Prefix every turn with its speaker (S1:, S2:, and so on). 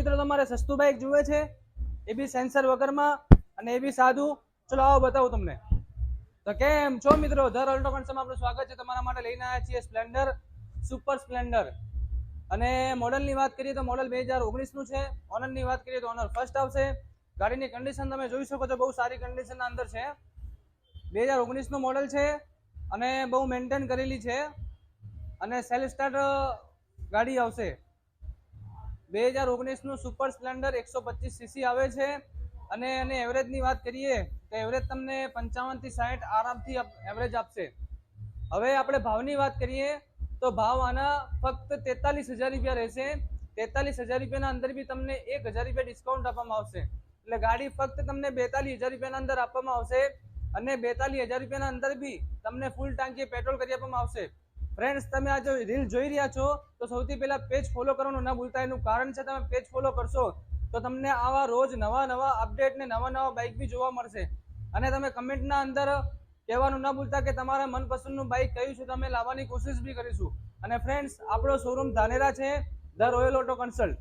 S1: મિત્રો, તમારે સસ્તું બાઇક જુએ છે, એ બી સેન્સર વગરમાં અને એ બી સાદું ચલો, આવો બતાવું તમને. તો કેમ છો મિત્રો? ધર અલ્ટો કન્સર્ટમાં આપનું સ્વાગત છે તમારા માટે. લઈને આવ્યા છીએ સ્પ્લેન્ડર, સુપર સ્પ્લેન્ડર. અને મોડલની વાત કરીએ તો મોડલ બે હજાર ઓગણીસનું છે. ઓનરની વાત કરીએ તો ઓનર ફર્સ્ટ આવશે. ગાડીની કન્ડિશન તમે જોઈ શકો છો, બહુ સારી કન્ડિશનના અંદર છે. બે હજાર ઓગણીસનું મોડલ છે અને બહુ મેન્ટેન કરેલી છે. અને સેલ્ફ સ્ટાર્ટ ગાડી આવશે. બે હજાર ઓગણીસનું સુપર સ્પ્લેન્ડર એકસો પચીસ સીસી આવે છે. અને એને એવરેજની વાત કરીએ તો એવરેજ તમને પંચાવનથી સાઠ આરામથી એવરેજ આપશે. હવે આપણે ભાવની વાત કરીએ તો ભાવ આના ફક્ત તેતાલીસ હજાર રૂપિયા રહેશે. તેતાલીસ હજાર રૂપિયાના અંદર બી તમને એક હજાર રૂપિયા ડિસ્કાઉન્ટ આપવામાં આવશે. એટલે ગાડી ફક્ત તમને બેતાલીસ હજાર રૂપિયાના અંદર આપવામાં આવશે અને બેતાલીસ હજાર રૂપિયાના અંદર બી તમને ફૂલ ટાંકી પેટ્રોલ કરી આપવામાં આવશે. ફ્રેન્ડ્સ તમે આ જો રીલ જોઈ રહ્યા છો, તો સૌથી પહેલાં પેજ ફોલો કરવાનું ના ભૂલતા. એનું કારણ છે, તમે પેજ ફોલો કરશો, તો તમને આવા રોજ નવા નવા અપડેટ ને નવા નવા બાઇક બી જોવા મળશે. અને તમે કમેન્ટના અંદર કહેવાનું ના ભૂલતા કે તમારા મનપસંદનું બાઇક કયું છે તમે લાવવાની કોશિશ બી કરીશું. અને ફ્રેન્ડ્સ આપણો શોરૂમ ધાનેરા છે, ધ રોયલ ઓટો કન્સલ્ટ